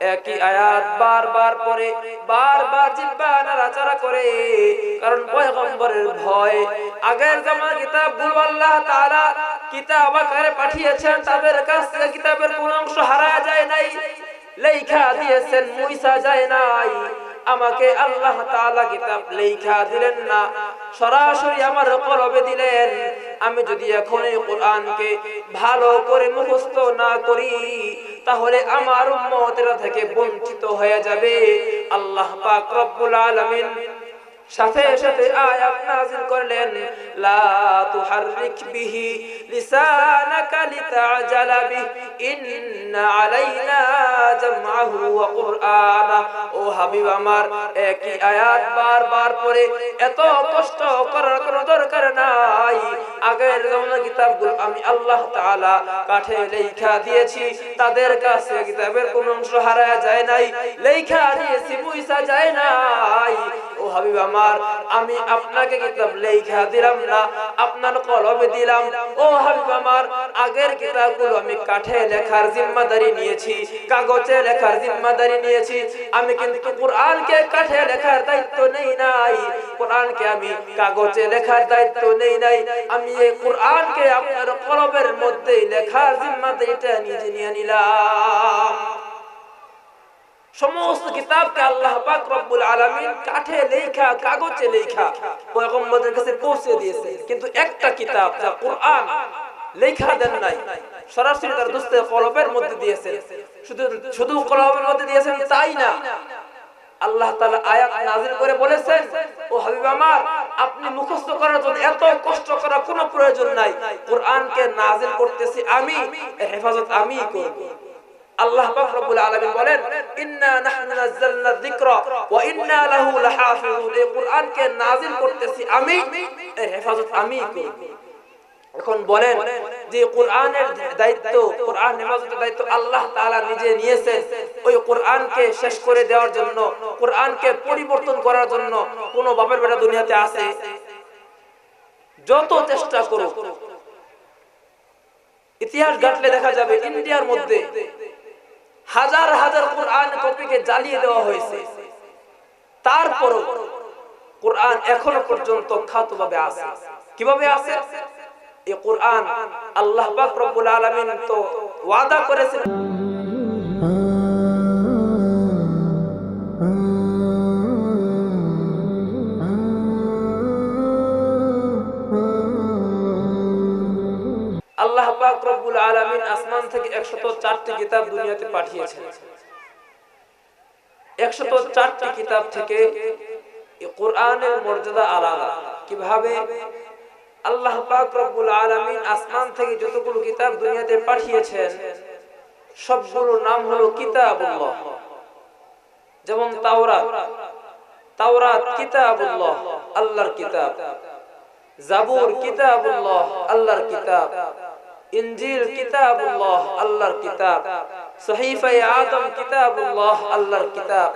একই আয়াত বারবার পরে বারবার জিব্বা নাড়াচাড়া করে। কারণ পয়গম্বরের ভয়। আগের জামা কিতাবগুলো আল্লাহ তাআলা কিতাব আকারে পাঠিয়েছেন, তাদের কাছ থেকে কিতাবের কোন অংশ হারায় যায় নাই। লেখা দিয়েছেন, মুইসা যায় নাই। আমাকে আল্লাহ তাআলা কিতাব লেখা দিলেন না। সরাসরি আমার কলবে দিলেন, আমি যদি এখন এই কোরআনকে ভালো করে মুখস্থ না করি তাহলে আমার উম্মতেরা থেকে বঞ্চিত হয়ে যাবে। আল্লাহ পাক রব্বুল আলামিন সাথে সাথে আয়াত নাযিল করলেন, লা তুহাররিক বিহি লিসানাকা লিতাজালা বিহি, ইন্না আলাইনা জামআহু ওয়া কুরআনা ও হাবিব আমার, একই আয়াত বারবার পড়ে, এত কষ্ট করার কোনো দরকার নাই। আগের জমানার কিতাবগুলো আমি আল্লাহ তাআলা কাঠে লেখা দিয়েছি, তাদের কাছে কিতাবের কোনো অংশ হারায় যায় নাই, লেখা দিয়েছি, মুইসা যায় নাই। হাবিব আমার, আমি আপনাকে কিতাব লেখা দিলাম না, আপনার কলমে দিলাম। ও হাবিব আমার, আগের কিতাবগুলো আমি কাঠে লেখার জিম্মাদারি নিয়েছি, কাগজে লেখার জিম্মাদারি নিয়েছি। আমি কিন্তু কোরআনকে কাঠে লেখার দায়িত্ব নেই নাই, কোরআনকে আমি কাগজে লেখার দায়িত্ব নেই নাই। আমি এই কোরআনকে আপনার কলমের মধ্যে লেখার জিম্মাদারিটা নিজে নিয়ে নিলাম। সমস্ত কিতাবকে আল্লাহ পাক রব্বুল আলামিন কাঠে লেখা, কাগজে লেখা পয়গম্বরদের কাছে পৌঁছে দিয়েছে। কিন্তু একটা কিতাব যা কোরআন লেখা দেন নাই, সরাসরি তার মধ্যে দিয়েছেন শুধু শুধু কলবের মধ্যে দিয়েছেন তাই না? আল্লাহ তাআলা আয়াত নাযিল করে বলেছেন, ও হাবিব আমার, আপনি মুখস্থ করার জন্য এত কষ্ট করার কোনো প্রয়োজন নাই। কোরআনকে নাযিল করতেছি আমি হেফাজত আমিই করব। আল্লাহ পাক রব্বুল আলামিন বলেন, ইন্না নাহনু নাযালনা যিকরা ওয়া ইন্না লাহু লাহাফিজুন এই কোরআনকে নাযিল করতেছি আমি, এর হেফাজত আমিই করব এখন বলেন, যে কোরআনের দায়িত্ব, কোরআন হেফাজতের দায়িত্ব আল্লাহ তাআলা নিজে নিয়েছেন, ওই কোরআনকে শেষ করে দেওয়ার জন্য, কোরআনকে পরিবর্তন করার জন্য কোন বাপের বেটা দুনিয়াতে আছে? যত চেষ্টা করুক, ইতিহাস ঘাটলে দেখা যাবে, ইন্ডিয়ার মধ্যে হাজার হাজার কোরআন কপিকে জ্বালিয়ে দেওয়া হয়েছে। তারপরও কোরআন এখনও পর্যন্ত খ্যাতভাবে আছে। কীভাবে আছে? এই কোরআন আল্লাহ পাক রব্বুল আলামিন তো ওয়াদা করেছেন। আলামিন আসমান থেকে 104টি কিতাব দুনিয়াতে পাঠিয়েছেন। 104টি কিতাব থেকে কোরআনের মর্যাদা আলাদা। কীভাবে? আল্লাহ আসমান থেকে যতগুলো কিতাব দুনিয়াতে পাঠিয়েছেন সবগুলোর নাম হলো কিতাবুল্লাহ। যেমন আল্লাহর কিতাব। জাবুর আল্লাহর কিতাব। ইনজিল কিতাবুল্লাহ, আল্লাহর কিতাব। সহিফায়ে আদম কিতাবুল্লাহ, আল্লাহর কিতাব।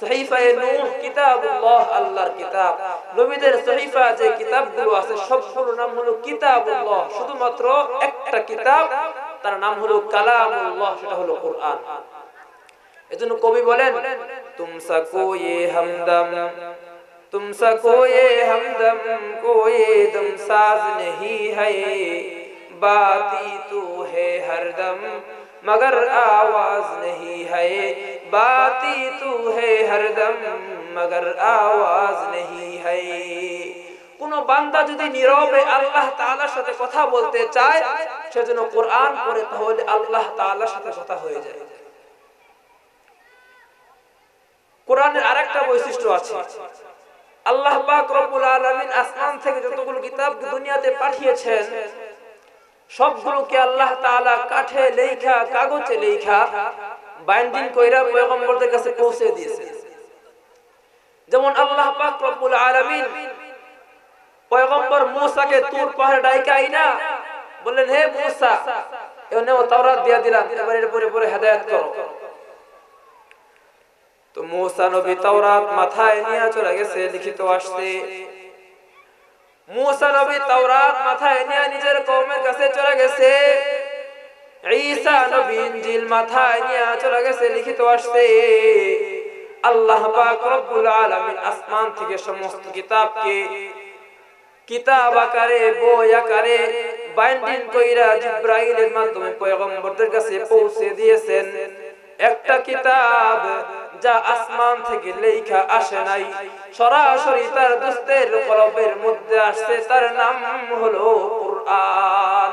সহিফায়ে নূহ কিতাবুল্লাহ, আল্লাহর কিতাব। নবীদের সহিফা যে কিতাবগুলো আছে নাম হলো কিতাবুল্লাহ। শুধুমাত্র একটা কিতাব, তার নাম হলো কালামুল্লাহ, সেটা হলো কোরআন। এজন্য কবি বলেন তুমসা কোয়ে হামদম তুমসা কোয়ে হামদম দম সাজ নেহি হায়। باتی تو ہے ہر دم مگر آواز نہیں ہے باتی تو ہے ہر دم مگر آواز نہیں ہے কোনো বান্দা যদি নীরবে আল্লাহ তাআলার সাথে কথা বলতে চায় সেজন্য কোরআন পড়ে, তাহলে আল্লাহ তাআলার সাথে কথা হয়ে যায়। কোরআনের আরেকটা বৈশিষ্ট্য আছে। আল্লাহ পাক রব্বুল আলামিন আসমান থেকে যতগুলো কিতাব দুনিয়াতে পাঠিয়েছেন সবগুলোকে আল্লাহ তাআলা কাঠে লেখা কাগজে লেখা বাইন্ডিং কইরা পয়গম্বরদের কাছে পৌঁছে দিয়েছেন যেমন আল্লাহ পাক রব্বুল আলামিন পয়গম্বর মূসাকে তুর পাহাড় ডাইকা আইনা, বললেন, হে মূসা এনে তাওরাত দিয়া দিলাম, এবার এর পরে পরে হেদায়েত করো। তো মূসা নবী তাওরাত মাথায় নিয়ে চলে গেছে, লিখিত আসতে। মূসা নবী তাওরাত মাথায় নিয়ে নিজের কওমের কাছে চলে গেছে। ঈসা নবী ইনজিল মাথায় নিয়ে চলে গেছে, লিখিত আসছে, আল্লাহ পাক রব্বুল আলামিন আসমান থেকে সমস্ত কিতাবকে কিতাব আকারে, বই আকারে বাইন্ডিং কইরা জিব্রাইলের মাধ্যমে পয়গম্বরদের কাছে পৌঁছে দিয়েছেন। একটা কিতাব যা আসমান থেকে লেখা আসে নাই। সরাসরি তার দুস্তের কলবের মধ্যে আসছে, তার নাম হলো কুরআন।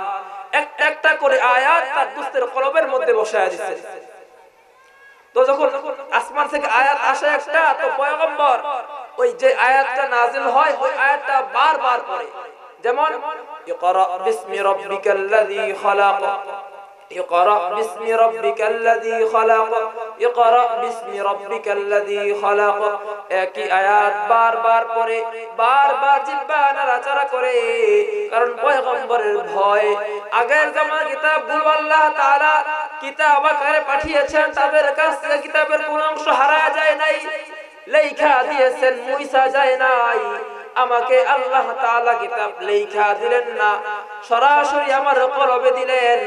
একটা একটা করে আয়াত তার দুস্তের কলবের মধ্যে বসায় দিচ্ছে তো যখন আসমান থেকে আয়াত আসে একটা, তো পয়গম্বর ওই যে আয়াতটা নাজিল হয়, ওই আয়াতটা বারবার পড়ে। যেমন, ইকরা বিসমি রাব্বিকাল্লাযী খালাক। اقرأ باسم ربك الذي خلق اقرأ باسم ربك الذي خلق একই আয়াত বারবার পড়ে বারবার জিহ্বা নাড়াচাড়া করে কারণ পয়গম্বরের ভয় আগের জামার কিতাবগুলো আল্লাহ তাআলা কিতাব আকারে পাঠিয়েছেন তাদের কাছ থেকে কিতাবের কোন অংশ হারা যায় নাই লেখা দিয়েছেন মুইসা যায় নাই আমাকে আল্লাহ তাআলা কিতাব লেখা দিলেন না সরাসরি আমার কলবে দিলেন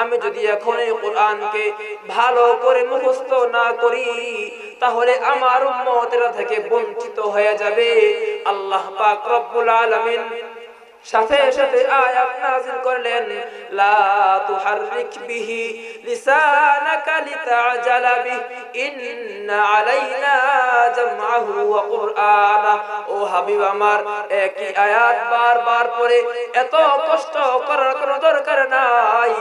আমি যদি এখন এই কোরআনকে ভালো করে মুখস্থ না করি, তাহলে আমার উম্মতেরা থেকে বঞ্চিত হয়ে যাবে। আল্লাহ পাক রব্বুল আলামিন সাথে সাথে আয়াত নাযিল করলেন, লা বিহি লিতাজালা বিহি আলাইনা জামআহু ওয়া কুরআনা। ও হাবিব আমার, একই আয়াত বারবার পড়ে, এত কষ্ট করার কোনো দরকার নাই।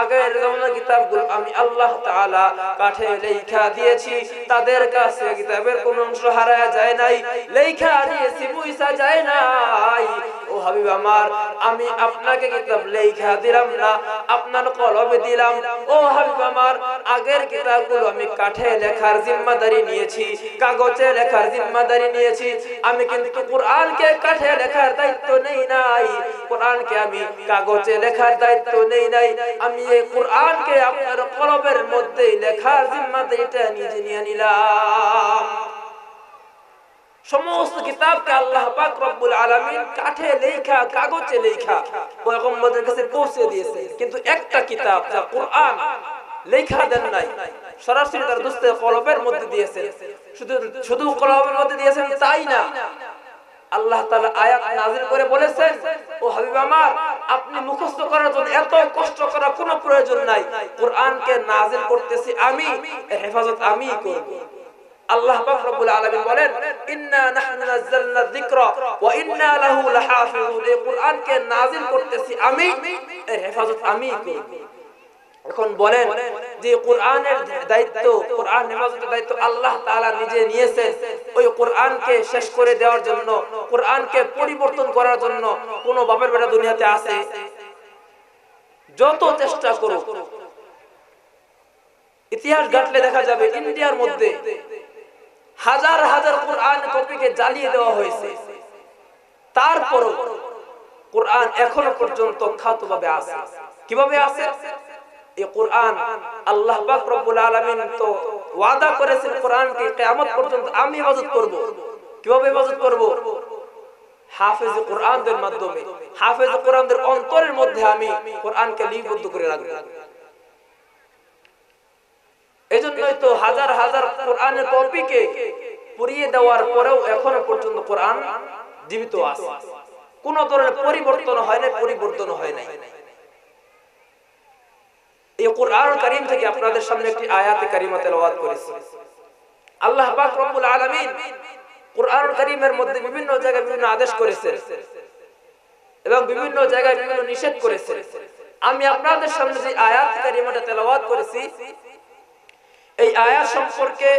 আগের কিতাবগুলো আমি আল্লাহ তাআলা কাঠে লেখা দিয়েছি, তাদের কাছে কিতাবের কোন অংশ হারায় যায় নাই লেখা দিয়েছি, মুইসা যায় নাই। ও হাবিব আমার, আমি আপনাকে কিতাব লেখা দিলাম না, আপনার কলমে দিলাম। ও হাবিব আমার, আগের কিতাবগুলো আমি কাঠে লেখার জিম্মাদারি নিয়েছি, কাগজে লেখার জিম্মাদারি নিয়েছি। আমি কিন্তু কোরআনকে কাঠে লেখার দায়িত্ব নেই নাই, কোরআনকে আমি কাগজে লেখার দায়িত্ব নেই নাই। আমি এই কোরআনকে আপনার কলমের মধ্যেই লেখার জিম্মাদারিটা নিজে নিয়ে নিলাম। সমস্ত কিতাবকে আল্লাহ পাক রব্বুল আলামিন কাঠে লেখা, কাগজে লেখা পয়গম্বরদের কাছে পৌঁছে দিয়েছে। কিন্তু একটা কিতাব যা কোরআন লেখা দেন নাই, সরাসরি তার দুস্তে কলবের মধ্যে দিয়েছেন। শুধু শুধু কলবের মধ্যে দিয়েছেন তাই না? আল্লাহ তাআলা আয়াত নাযিল করে বলেছেন, ও হাবিব আমার, আপনি মুখস্থ করার জন্য এত কষ্ট করার কোনো প্রয়োজন নাই। কোরআনকে নাযিল করতেছি আমি হেফাজত আমিই করব। আল্লাহ পাক আলামিন বলেন, ইন্না নাহনু নাযালনা যিকরা ওয়া ইন্না লাহু লাহাফিজুন এই কোরআনকে নাযিল করতেছি আমি, এর হেফাজত করব এখন বলেন যে কোরআনের দায়িত্ব, কোরআন হেফাজতের দায়িত্ব আল্লাহ তাআলা নিজে নিয়েছেন ওই কোরআনকে শেষ করে দেওয়ার জন্য, কোরআনকে পরিবর্তন করার জন্য কোন বাপের বেটা দুনিয়াতে আছে? যত চেষ্টা করো ইতিহাস ঘাটলে দেখা যাবে, ইন্ডিয়ার মধ্যে হাজার হাজার কোরআন কপিকে জ্বালিয়ে দেওয়া হয়েছে। তারপরও কোরআন এখনও পর্যন্ত খাতভাবে আছে। কীভাবে আছে? এই কোরআন আল্লাহ পাক তো ওয়াদা কোরআনকে পর্যন্ত আমি কীভাবে হাফেজ হাফেজ কোরআনদের অন্তরের মধ্যে আমি কোরআনকে লিপিবদ্ধ করে রাখব। এজন্যই তো হাজার হাজার কোরআনের কপিকে পুড়িয়ে দেওয়ার পরেও এখনও পর্যন্ত কোরআন জীবিত আছে। কোন ধরনের পরিবর্তন হয় না পরিবর্তন হয় নাই। এই কোরআন থেকে আপনাদের সামনে একটি আয়াতে কারিমা তেলাওয়াত আল্লাহ পাক রব্বুল আলামিন কোরআন কারীমের মধ্যে বিভিন্ন জায়গায় বিভিন্ন আদেশ করেছেন এবং বিভিন্ন জায়গায় বিভিন্ন নিষেধ করেছেন। আমি আপনাদের সামনে যে আয়াত কারিমাটা তেলাওয়াত করেছি এই আয়াত সম্পর্কে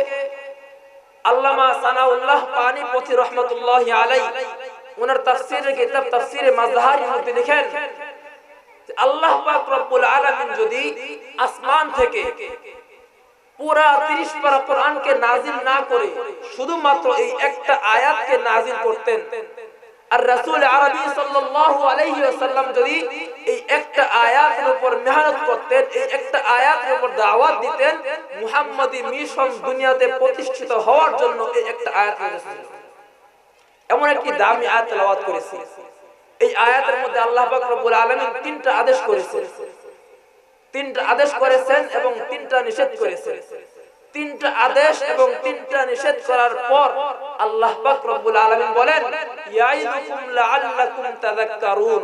আল্লামা সানাউল্লাহ পানিপথি রহমতুল্লাহ আলাই ওনার তাফসিরের কিতাব তাফসিরে মাজহারির মধ্যে লিখেন আল্লাহ পাক রব্বুল আলামিন যদি আসমান থেকে পুরা 30 পারা কোরআনকে নাজিল না করে শুধুমাত্র এই একটা আয়াতকে নাজিল করতেন, আর রাসূল আরবি সাল্লাল্লাহু আলাইহি ওয়াসাল্লাম যদি এই একটা আয়াতের উপর মেহনত করতেন, এই একটা আয়াতের উপর দাওয়াত দিতেন, মুহাম্মাদি মিশন দুনিয়াতে প্রতিষ্ঠিত হওয়ার জন্য এই একটা আয়াত এমন একটি দামি আয়াত তেলাওয়াত করেছি। এই আয়াতের মধ্যে আল্লাহ পাক রব্বুল আলামিন তিনটা আদেশ করেছে। তিনটা আদেশ করেছেন এবং তিনটা নিষেধ করেছেন। তিনটা আদেশ এবং তিনটা নিষেধ করার পর আল্লাহ পাক রব্বুল আলামিন বলেন ইয়াইদুকুম লাআল্লাকুম তাযাক্কারুন।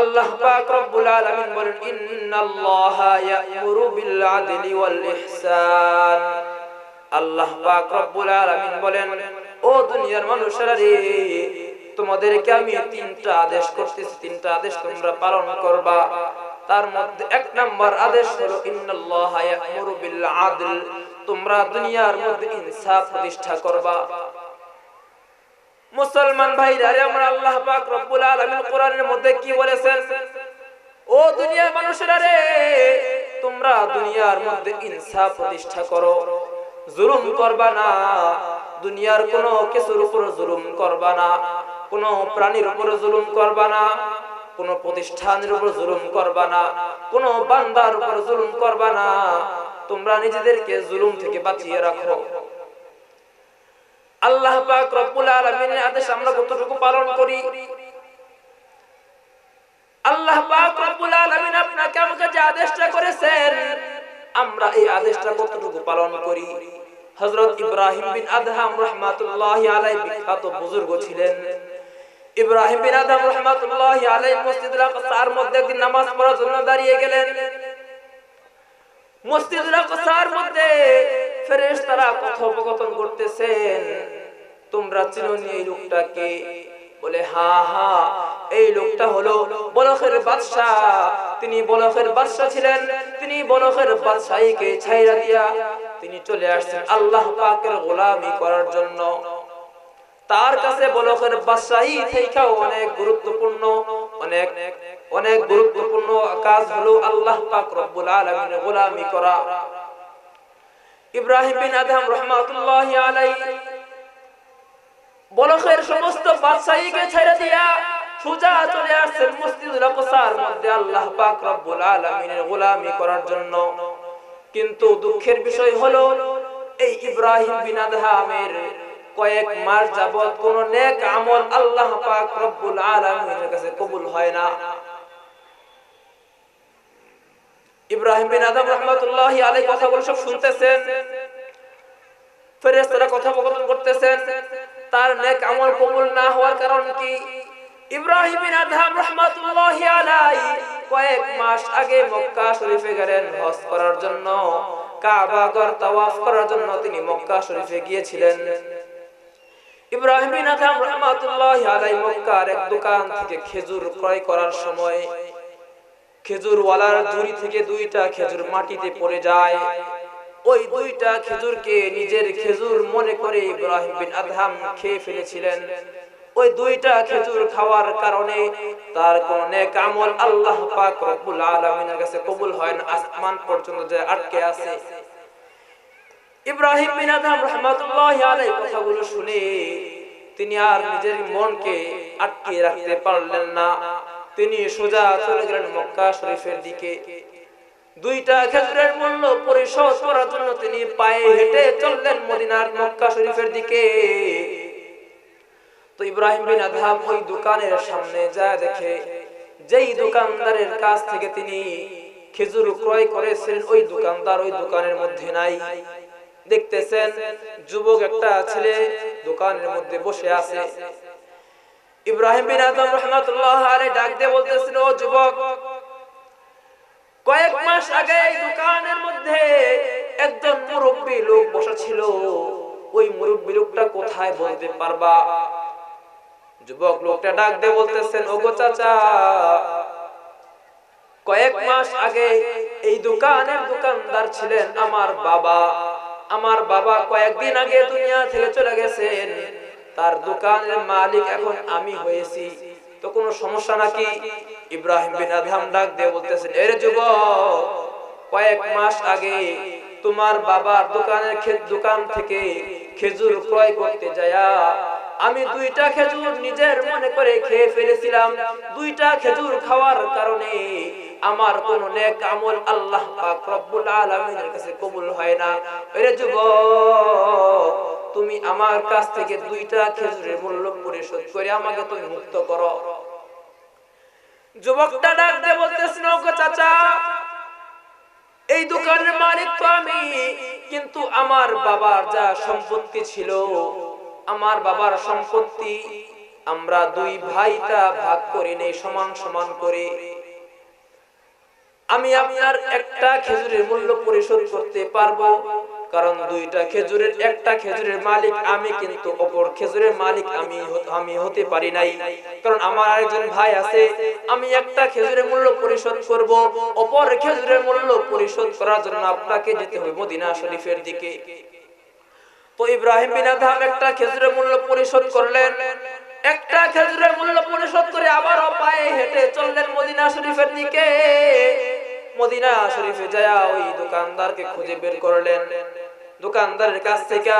আল্লাহ পাক রব্বুল আলামিন বলেন, ইন্নাল্লাহা ইয়া'মুরু বিল আদলি ওয়াল ইহসান। আল্লাহ পাক রব্বুল আলামিন বলেন, ও দুনিয়ার মানুষেরা রে, তোমাদেরকে আমি তিনটা আদেশ করতেছি, তিনটা আদেশ তোমরা পালন করবা। তার মধ্যে এক নাম্বার আদেশ হলো, ইন্নাল্লাহা ইয়া'মুরু বিল আদল। তোমরা দুনিয়ার মধ্যে ইনসাফ প্রতিষ্ঠা করবা। মুসলমান ভাইরা আমরা আল্লাহ পাক রব্বুল আলামিন কোরআনের মধ্যে কি বলেছেন? ও দুনিয়ার মানুষেরা রে, তোমরা দুনিয়ার মধ্যে ইনসাফ প্রতিষ্ঠা করো, জুলুম করবা না। দুনিয়ার কোনো কিছুর উপর জুলুম করবা না, কোনো প্রাণীর উপর জুলুম করবা না, কোনো প্রতিষ্ঠানের উপর জুলুম করবা না, কোনো বান্দার উপর জুলুম করবা না। তোমরা নিজেদেরকে জুলুম থেকে বাঁচিয়ে রাখো। আল্লাহ পাক রব্বুল আলামিনের আদেশ আমরা কতটুকু পালন করি? আল্লাহ পাক রব্বুল আলামিন আপনাকে আমাকে যে আদেশটা করেছেন, আমরা এই আদেশটা কতটুকু পালন করি? হযরত ইব্রাহিম বিন আদহাম রাহমাতুল্লাহি আলাইহি বিখ্যাত বুজুর্গ ছিলেন। ইব্রাহিম বিন আদম রহমাতুল্লাহ আলাইহি মসজিদুল আকসার মধ্যে একদিন নামাজ পড়ার জন্য দাঁড়িয়ে গেলেন। মসজিদুল আকসার মধ্যে ফেরেশতারা কথোপকথন করতেছেন। তোমরা চিনোনি এই লোকটাকে বলে, হা হা, এই লোকটা হলো বলখের বাদশাহ। তিনি বলখের বাদশাহ ছিলেন। তিনি বলখের বাদশাহীকে ছাইরা দিয়া তিনি চলে আসছেন আল্লাহ পাকের গোলামি করার জন্য। তার কাছে বলকের বাদশাহী থেকেও অনেক গুরুত্বপূর্ণ, অনেক অনেক গুরুত্বপূর্ণ কাজ হলো আল্লাহ পাক রব্বুল আলামিনের গোলামি করা। ইব্রাহিম বিন আদম রাহমাতুল্লাহি আলাইহি বলকের সমস্ত বাদশাহীকে ছেড়ে দিয়া সুজা চলে আসছেন মসজিদুল আকসার মধ্যে আল্লাহ পাক রব্বুল আলামিনের গোলামি করার জন্য। কিন্তু দুঃখের বিষয় হলো, এই ইব্রাহিম বিন আদহামের কয়েক মাস যাবত কোন নেক আমল আল্লাহ পাক রব্বুল আলামিনের কাছে কবুল হয় না। ইব্রাহিম বিন আদম রাহমাতুল্লাহি আলাইহি কথা বলে সব শুনতেছেন। ফেরেশতারা কথোপকথন করতেছেন, তার নেক আমল কবুল না হওয়ার কারণ কি? ইব্রাহিম কয়েক মাস আগে মক্কা শরীফে গেলেন হজ করার জন্য। কাবা ঘর তাওয়াফ করার জন্য তিনি মক্কা শরীফে গিয়েছিলেন। ইব্রাহিম মক্কার এক দোকান থেকে খেজুর ক্রয় করার সময় খেজুর ওয়ালার ঝুড়ি থেকে দুইটা খেজুর মাটিতে পড়ে যায়। ওই দুইটা খেজুরকে নিজের খেজুর মনে করে ইব্রাহিম বিন আদহাম খেয়ে ফেলেছিলেন। ওই দুইটা খেজুর খাওয়ার কারণে তার আল্লাহ পাক রব্বুল আলামিনের কাছে কবুল হয় না, আসমান পর্যন্ত যে আটকে আছে। ইব্রাহিম বিন আদম রহমাতুল্লাহ আলাইহি কথাগুলো শুনে তিনি আর নিজের মনকে আটকে রাখতে পারলেন না। তিনি সোজা চলে গেলেন মক্কা শরীফের দিকে। দুইটা খেজুরের মূল্য পরিশোধ করার জন্য তিনি পায়ে হেঁটে চললেন মদিনার মক্কা শরীফের দিকে। তো ইব্রাহিম বিন আদহাম ওই দোকানের সামনে যায় দেখে, যেই দোকানদারের কাছ থেকে তিনি খেজুর ক্রয় করেছিলেন ওই দোকানদার ওই দোকানের মধ্যে নাই। দেখতেছেন যুবক একটা ছেলে দোকানের মধ্যে বসে আছে। ইব্রাহিম বিন আদম রহমাতুল্লাহ ডাক দিয়ে বলতেছেন, ও যুবক কয়েক মাস আগে এই দোকানের মধ্যে একজন মুরব্বী লোক বসা ছিল ওই মুরব্বী লোকটা কোথায় বলতে পারবা? যুবক লোকটা ডাক দিয়ে বলতেছেন, ওগো চাচা, কয়েক মাস আগে এই দোকানের দোকানদার ছিলেন আমার বাবা। আমার বাবা কয়েকদিন আগে দুনিয়া থেকে চলে গেছেন। তার দোকানের মালিক এখন আমি হয়েছি। তো কোনো সমস্যা নাকি? ইব্রাহিম বিন আদহাম ডাক দিয়ে বলতেছেন, এর যুবক, কয়েক মাস আগে তোমার বাবার দোকানের দোকান থেকে খেজুর ক্রয় করতে যায়া আমি দুইটা খেজুর নিজের মনে করে খেয়ে ফেলেছিলাম। দুইটা খেজুর খাওয়ার কারণে আমার কোন নেক আমল আল্লাহ পাক রব্বুল আলামিনের কাছে কবুল হয় না। এরে যুবক, তুমি আমার কাছ থেকে দুইটা খেজুরের মূল্য পরিশোধ করে আমাকে তুমি মুক্ত করো। যুবকটা ডাক দিয়ে বলতেছিল "ওগো চাচা, এই দোকানের মালিক তো আমি, কিন্তু আমার বাবার যা সম্পত্তি ছিল, আমার বাবার সম্পত্তি আমরা দুই ভাইটা ভাগ করে নেই, সমান সমান করে। আমি আপনার একটা খেজুরের মূল্য পরিশোধ করতে পারব? কারণ দুইটা খেজুরের একটা খেজুরের মালিক আমি, কিন্তু অপর খেজুরের মালিক আমি আমি হতে পারি নাই। কারণ আমার আরেকজন ভাই আছে, আমি একটা খেজুরের মূল্য পরিশোধ করব, অপর খেজুরের মূল্য পরিশোধ করার জন্য আপনাকে যেতে হবে মদিনা শরীফের দিকে। তো ইব্রাহিম বিন আদহাম একটা খেজুরের মূল্য পরিশোধ করলেন। একটা খেজুরের মূল্য পরিশোধ করে আবারও পায়ে হেঁটে চললেন মদিনা শরীফের দিকে। মদিনা শরীফে যায় ওই দোকানদারকে খুঁজে বের করলেন। দোকানদারের কাছ থেকে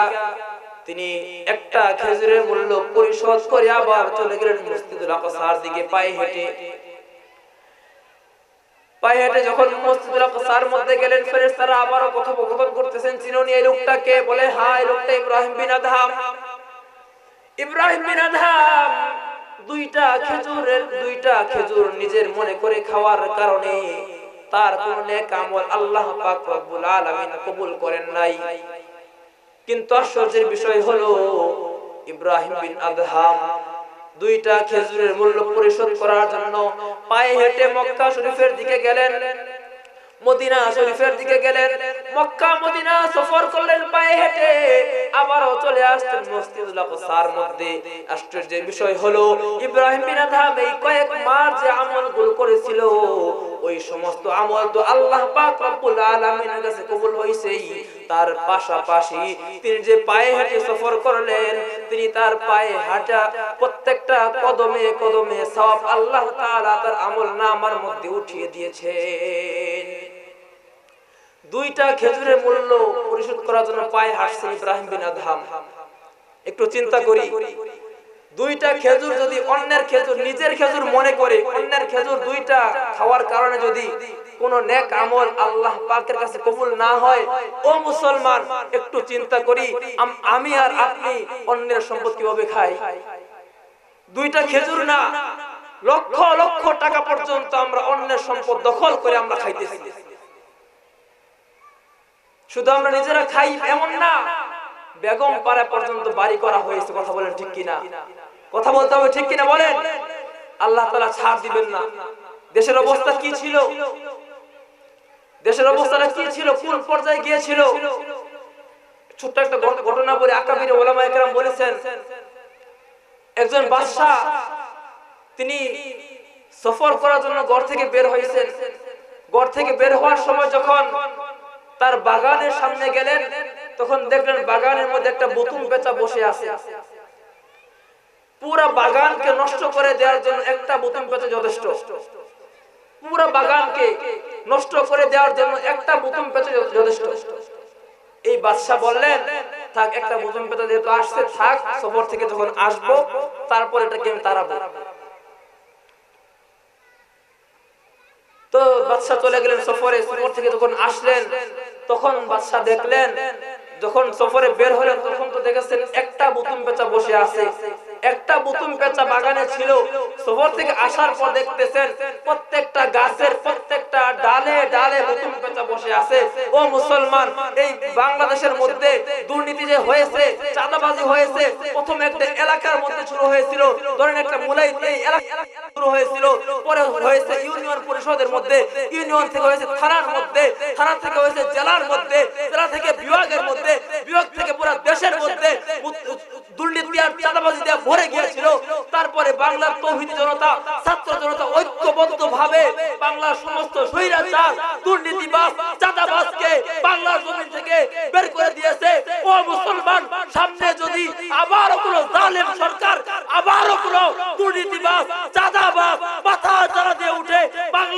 তিনি একটা খেজুরের মূল্য পরিশোধ করে আবার চলে গেলেন মসজিদুল আকসার দিকে পায়ে হেঁটে। পায়ে হেঁটে যখন মসজিদুল আকসার মধ্যে গেলেন, ফেরেশতারা আবারও কথোপকথন করতেছেন চিনোনি এই লোকটাকে? বলে এই লোকটা ইব্রাহিম বিন ইব্রাহিম বিন দুইটা খেজুরের, দুইটা খেজুর নিজের মনে করে খাওয়ার কারণে তার কোন নেক আমল আল্লাহ পাক রব্বুল আলামিন কবুল করেন নাই। কিন্তু আশ্চর্যের বিষয় হলো, ইব্রাহিম বিন আদহাম দুইটা খেজুরের মূল্য পরিশোধ করার জন্য পায়ে হেঁটে মক্কা শরীফের দিকে গেলেন, মদিনা শরীফের দিকে গেলেন, মক্কা মদিনা সফর করলেন পায়ে হেঁটে। আবারও চলে আসতেন মসজিদুল আকসার মধ্যে। আশ্চর্যের বিষয় হলো, ইব্রাহিম বিন আদহাম এই কয়েক মাস যে আমলগুলো করেছিল, ওই সমস্ত আমল তো আল্লাহ পাক রব্বুল আলামিনের কাছে কবুল হইছেই। তার পাশাপাশি তিনি যে পায়ে হেঁটে সফর করলেন, তিনি তার পায়ে হাঁটা প্রত্যেকটা কদমে কদমে সব আল্লাহ তাআলা তার আমল নামার মধ্যে উঠিয়ে দিয়েছেন। দুইটা খেজুরের মূল্য পরিশোধ করার জন্য পায়ে হাঁটছেন ইব্রাহিম বিন আদহাম। একটু চিন্তা করি, দুইটা খেজুর যদি অন্যের খেজুর নিজের খেজুর মনে করে, অন্যের খেজুর দুইটা খাওয়ার কারণে যদি কোন নেক আমল আল্লাহ পাকের কাছে কবুল না হয়, ও মুসলমান, একটু চিন্তা করি আমি আর আপনি অন্যের সম্পদ কীভাবে খাই? দুইটা খেজুর না, লক্ষ লক্ষ টাকা পর্যন্ত আমরা অন্যের সম্পদ দখল করে আমরা খাইতেছি। শুধু আমরা নিজেরা খাই এমন না। বেগম পাড়া পর্যন্ত বাড়ি করা হয়েছে, কথা বলেন ঠিক কিনা? কথা বলতে হবে ঠিক কিনা বলেন? আল্লাহ তালা ছাড় দিবেন না। দেশের অবস্থা কি ছিল? দেশের অবস্থাটা কি ছিল? কোন পর্যায়ে গিয়েছিল? ছোট্ট একটা ঘটনা বলে আকাবির ওলামা একরাম বলেছেন, একজন বাদশাহ, তিনি সফর করার জন্য ঘর থেকে বের হয়েছেন। ঘর থেকে বের হওয়ার সময় যখন তার বাগানের সামনে গেলেন, তখন দেখলেন বাগানের মধ্যে একটা বুতুম পেঁচা বসে আছে। পুরা বাগানকে নষ্ট করে দেওয়ার জন্য একটা বুতুম পেঁচা যথেষ্ট। পুরা বাগানকে নষ্ট করে দেওয়ার জন্য একটা বুতুম পেঁচা যথেষ্ট। এই বাদশাহ বললেন, থাক, একটা বুতুম পেঁচা যেহেতু আসছে, থাক, সফর থেকে যখন আসব, তারপর এটাকে আমি তাড়াবো। তো বাদশাহ চলে গেলেন সফরে সফর থেকে যখন আসলেন তখন বাদশাহ দেখলেন যখন সফরে বের হলেন, তখন তো দেখেছেন একটা বুতুম পেঁচা বসে আছে। একটা বুতুম পেঁচা বাগানে ছিল। সফর থেকে আসার পর দেখতেছেন প্রত্যেকটা গাছের প্রত্যেকটা ডালে ডালে বুতুম পেঁচা বসে আছে। ও মুসলমান, এই বাংলাদেশের মধ্যে দুর্নীতি যে হয়েছে, চাঁদাবাজি হয়েছে, প্রথম একটা এলাকার মধ্যে শুরু হয়েছিল। ধরেন একটা মুলাই এই এলাকা শুরু হয়েছিল। পরে হয়েছে ইউনিয়ন পরিষদের মধ্যে। ইউনিয়ন থেকে হয়েছে থানার মধ্যে। থানা থেকে হয়েছে, জেলার মধ্যে, জেলা থেকে বিভাগের মধ্যে, বিভাগ থেকে পুরো দেশের মধ্যে দুর্নীতি আর চাঁদাবাজি দিয়ে ভরে গিয়েছিল। তারপরে বাংলার তৌহিদি জনতা, ছাত্র জনতা ঐক্যবদ্ধ ভাবে বাংলার সমস্ত স্বৈরাচার, দুর্নীতিবাজ, চাঁদাবাজকে বাংলার জমিন থেকে বের করে দিয়েছে। ও মুসলমান, সামনে যদি আবারও কোনো জালেম সরকার, আবারও কোনো দুর্নীতিবাজ, চাঁদাবাজ মাথা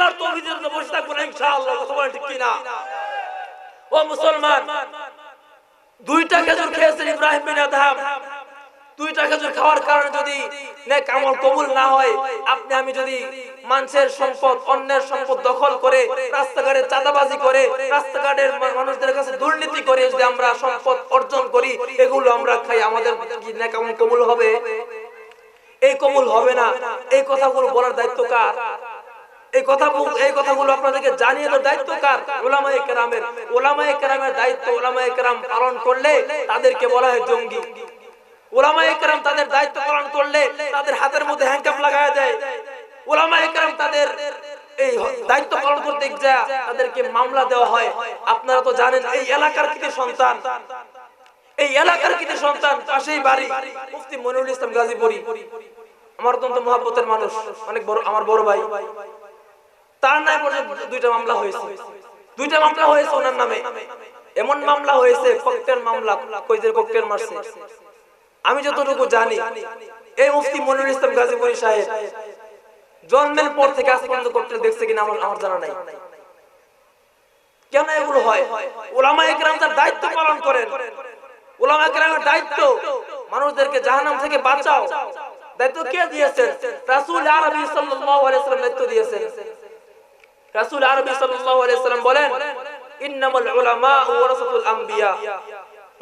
দিয়ে তৌহিদের জন্য বসে থাকব না, ইনশাআল্লাহ, কথা বলেন ঠিক কিনা? ও মুসলমান, দুইটা খেজুর খেয়েছেন ইব্রাহিম বিন আদহাম। দুইটা খেজুর খাওয়ার কারণে যদি নেক আমল কবুল না হয়, আপনি আমি যদি মানুষের সম্পদ, অন্যের সম্পদ দখল করে, রাস্তাঘাটে চাঁদাবাজি করে, রাস্তাঘাটের মানুষদের কাছে দুর্নীতি করে যদি আমরা সম্পদ অর্জন করি, এগুলো আমরা খাই, আমাদের কি নেক আমল কবুল হবে? এই কবুল হবে না। এই কথাগুলো বলার দায়িত্ব কার? এই কথা এই কথাগুলো আপনাদেরকে জানিয়ে দেওয়ার দায়িত্ব কার? ওলামায়ে কেরামের। ওলামায়ে কেরামের দায়িত্ব ওলামায়ে কেরাম পালন করলে তাদেরকে বলা হয় জঙ্গি। ওলামায়ে কেরাম তাদের দায়িত্ব পালন করলে তাদের হাতের মধ্যে হ্যান্ডকাপ লাগায় দেয়। ওলামায়ে কেরাম তাদের এই দায়িত্ব পালন করতে যা তাদেরকে মামলা দেওয়া হয়। আপনারা তো জানেন, এই এলাকার কৃতি সন্তান এই এলাকার কৃতি সন্তান পাশেই বাড়ি। মুফতি মনিরুল ইসলাম গাজীপুরি। আমার অত্যন্ত মহাব্বতের মানুষ, অনেক বড় আমার বড় ভাই। তার নামে পর্যন্ত দুইটা মামলা হয়েছে। দুইটা মামলা হয়েছে ওনার নামে। এমন মামলা হয়েছে ককটেল মামলা কইদের ককটেল মারছে। আমি যতটুকু জানি, এই মুফতি মনিরুল ইসলাম গাজীপুরি সাহেব জন্মের পর থেকে আজ পর্যন্ত ককটেল দেখছে কিনা আমার আমার জানা নাই। কেন এগুলো হয়? ওলামা একরাম তার দায়িত্ব পালন করেন। ওলামা একরামের দায়িত্ব, মানুষদেরকে জাহান্নাম থেকে বাঁচাও। দায়িত্ব কে দিয়েছেন? রাসূল আরবি সাল্লাল্লাহু আলাইহি ওয়াসাল্লাম দায়িত্ব দিয়েছেন। রাসূল আরবি সাল্লাল্লাহু আলাইহি ওয়াসাল্লাম বলেন উলামা ওয়ারাসাতুল আম্বিয়া।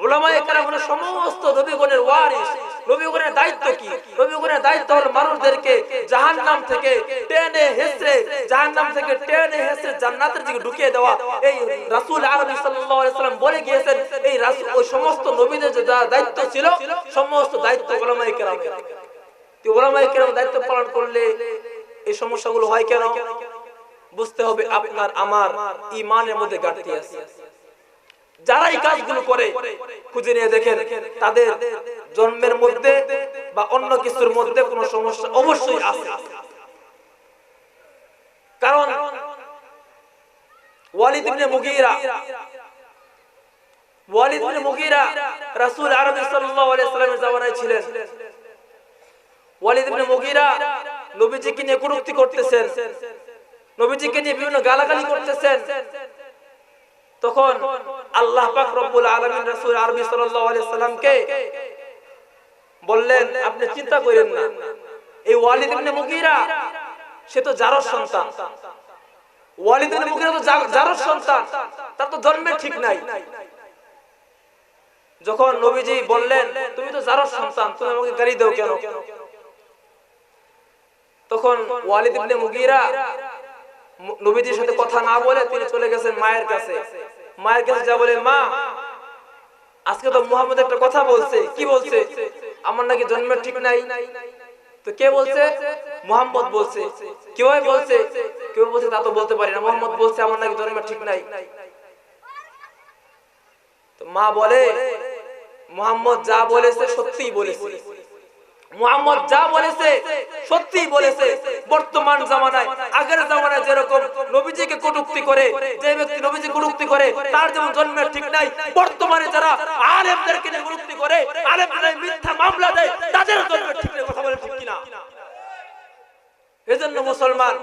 উলামা একরাম হলো সমস্ত নবীগণের ওয়ারিস, নবীগণের দায়িত্ব কি? নবীগণের দায়িত্ব হলো মানুষদেরকে জাহান্নাম থেকে টেনে হেসড়ে জাহান্নাম থেকে টেনে হেসড়ে জান্নাতের দিকে ঢুকিয়ে দেওয়া। এই রাসূল আরবি সাল্লাল্লাহু আলাইহি ওয়াসাল্লাম বলে গিয়েছেন, এই রাসূল, ওই সমস্ত নবীদের যে দায়িত্ব ছিল, সমস্ত দায়িত্ব উলামা একরামের তো ওলামা একরাম দায়িত্ব পালন করলে এই সমস্যাগুলো হয় কেন? বুঝতে হবে আপনার, আমার ইমানের মধ্যে ঘাটতি আছে। যারা এই কাজগুলো করে, খুঁজে নিয়ে দেখেন, তাদের জন্মের মধ্যে বা অন্য কিছুর মধ্যে কোনো সমস্যা অবশ্যই আছে। কারণ ওয়ালিদ ইবনে মুগীরা, ওয়ালিদ ইবনে মুগীরা রাসূল আরবি সাল্লাল্লাহু আলাইহি সাল্লামের জামানায় ছিলেন। ওয়ালিদ ইবনে মুগীরা নবীজিকে নিয়ে কটূক্তি করতেছেন। নবীজিকে নিয়ে বিভিন্ন গালাগালি করতেছেন। তখন আল্লাহ পাক রব্বুল আলামিন রাসূল আরবি সাল্লাল্লাহু আলাইহি সাল্লামকে বললেন, আপনি চিন্তা করেন না। এই ওয়ালিদ ইবনে মুগীরা, সে তো জারর সন্তান। ওয়ালিদ ইবনে মুগীরা তো জারর সন্তান। তার তো জন্মের ঠিক নাই। যখন নবীজি বললেন, তুমি তো জারর সন্তান, তুমি আমাকে গালি দাও কেন? তখন ওয়ালিদ ইবনে মুগীরা নবীজির সাথে কথা না বলে তিনি চলে গেছেন মায়ের কাছে। মায়ের কাছে যা বলে, মা, আজকে তো মুহাম্মদ একটা কথা বলছে। কি বলছে? আমার নাকি জন্মের ঠিক নাই। তো কে বলছে? মুহাম্মদ বলছে। কেউ বলছে? কেউ বলছে, তা তো বলতে পারি না। মোহাম্মদ বলছে, আমার নাকি জন্মের ঠিক নাই। তো মা বলে, মোহাম্মদ যা বলেছে সত্যিই বলেছে। মুহাম্মদ যা বলেছে সত্যি বলেছে। বর্তমান জামানায়, আগের জামানায় যেরকম নবীজিকে কটূক্তি করে, যে ব্যক্তি নবীজি কটূক্তি করে, তার যেমন জন্মের ঠিক নাই, বর্তমানে যারা আলেমদেরকে নিয়ে কটূক্তি করে, আলেমরা মিথ্যা মামলা দেয়, তাদের জন্মের ঠিক নেই, কথা বলে ঠিক কিনা? এজন্য মুসলমান,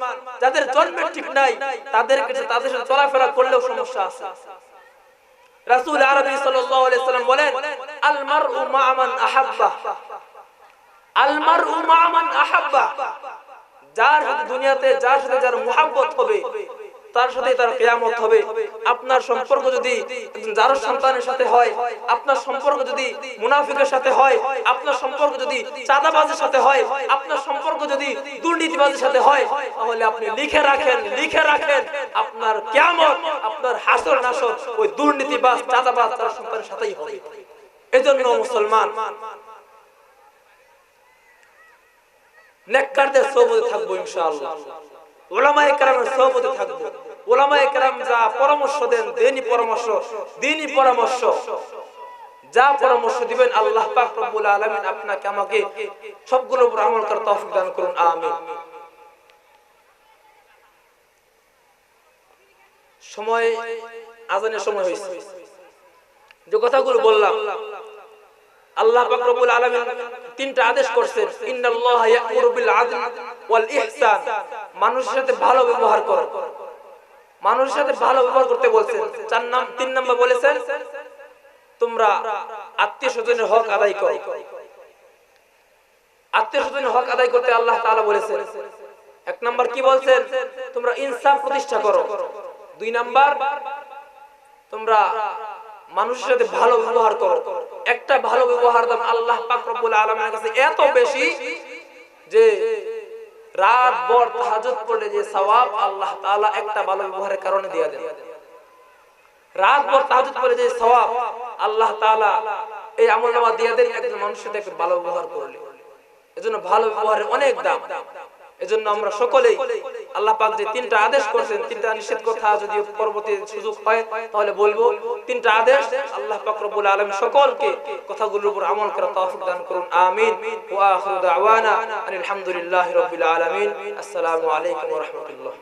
যাদের জন্মের ঠিক নাই তাদের কাছে তাদের সাথে চলাফেরা করলেও সমস্যা আছে। রাসূল আরবি সাল্লাল্লাহু আলাইহি সাল্লাম বলেন, আল মারউ মা মান আহাব্বা। আল মারউ মা মান আহাব্বা। যার সাথে দুনিয়াতে, যার সাথে যার মুহাব্বত হবে, তার সাথে তার কিয়ামত হবে। আপনার সম্পর্ক যদি যার সন্তানের সাথে হয়, আপনার সম্পর্ক যদি মুনাফিকের সাথে হয়, আপনার সম্পর্ক যদি চাঁদাবাজের সাথে হয়, আপনার সম্পর্ক যদি দুর্নীতিবাজের সাথে হয়, তাহলে আপনি লিখে রাখেন লিখে রাখেন আপনার কিয়ামত, আপনার হাসর নাসর ওই দুর্নীতিবাজ, চাঁদাবাজ তার সন্তানের সাথেই হবে। এজন্য মুসলমান নেককারদের সোহবতে থাকব ইনশাআল্লাহ। ওলামায়ে কেরামের সোহবতে থাকব। ওলামায়ে কেরাম যা পরামর্শ দেন, দেনই পরামর্শ, দিনই পরামর্শ। যা পরামর্শ দিবেন আল্লাহ পাক রব্বুল আলামিন আপনাকে, আমাকে সবগুলোর উপর আমল করার তৌফিক দান করুন, আমিন। সময়, আজানের সময় হয়েছে। যে কথাগুলো বললাম আল্লাহ পাক রব্বুল আলামিন তিনটা আদেশ করছেন, ইন্নাল্লাহা ইয়া'মুরু বিল আদল ওয়াল ইহসান। মানুষের সাথে ভালো ব্যবহার করো। মানুষের সাথে ভালো ব্যবহার করতে বলছেন। চার নাম, তিন নাম্বার বলেছেন, তোমরা আত্মীয় স্বজনের হক আদায় করো। আত্মীয় স্বজনের হক আদায় করতে আল্লাহ তাআলা বলেছেন। এক নাম্বার কি বলছেন, তোমরা ইনসাফ প্রতিষ্ঠা করো। দুই নাম্বার, তোমরা মানুষের সাথে ভালো ব্যবহার করো। একটা ভালো ব্যবহার দাম আল্লাহ পাক রব্বুল আলামিনের কাছে এত বেশি যে রাত ভর তাহাজ্জুদ পড়লে যে সওয়াব আল্লাহ তাআলা একটা ভালো ব্যবহারের কারণে দিয়ে দেন। রাত ভর তাহাজ্জুদ পড়লে যে সওয়াব আল্লাহ তাআলা এই আমলনামা দিয়ে দেন, একজন মানুষের সাথে ভালো ব্যবহার করলে। এজন্য ভালো ব্যবহারের অনেক দাম। এজন্য আমরা সকলেই আল্লাহ পাক যে তিনটা আদেশ করেছেন, তিনটা নিষেধ কথা যদি পরবর্তী সুযোগ হয়, তাহলে বলব, তিনটা আদেশ আল্লাহ পাক রব্বুল আলামিন সকলকে কথাগুলোর উপর আমল করার তৌফিক দান করুন, আমিন। ওয়া আখিরু দাওয়ানা আলহামদুলিল্লাহি রাব্বিল আলামিন। আসসালামু আলাইকুম ওয়া রাহমাতুল্লাহ।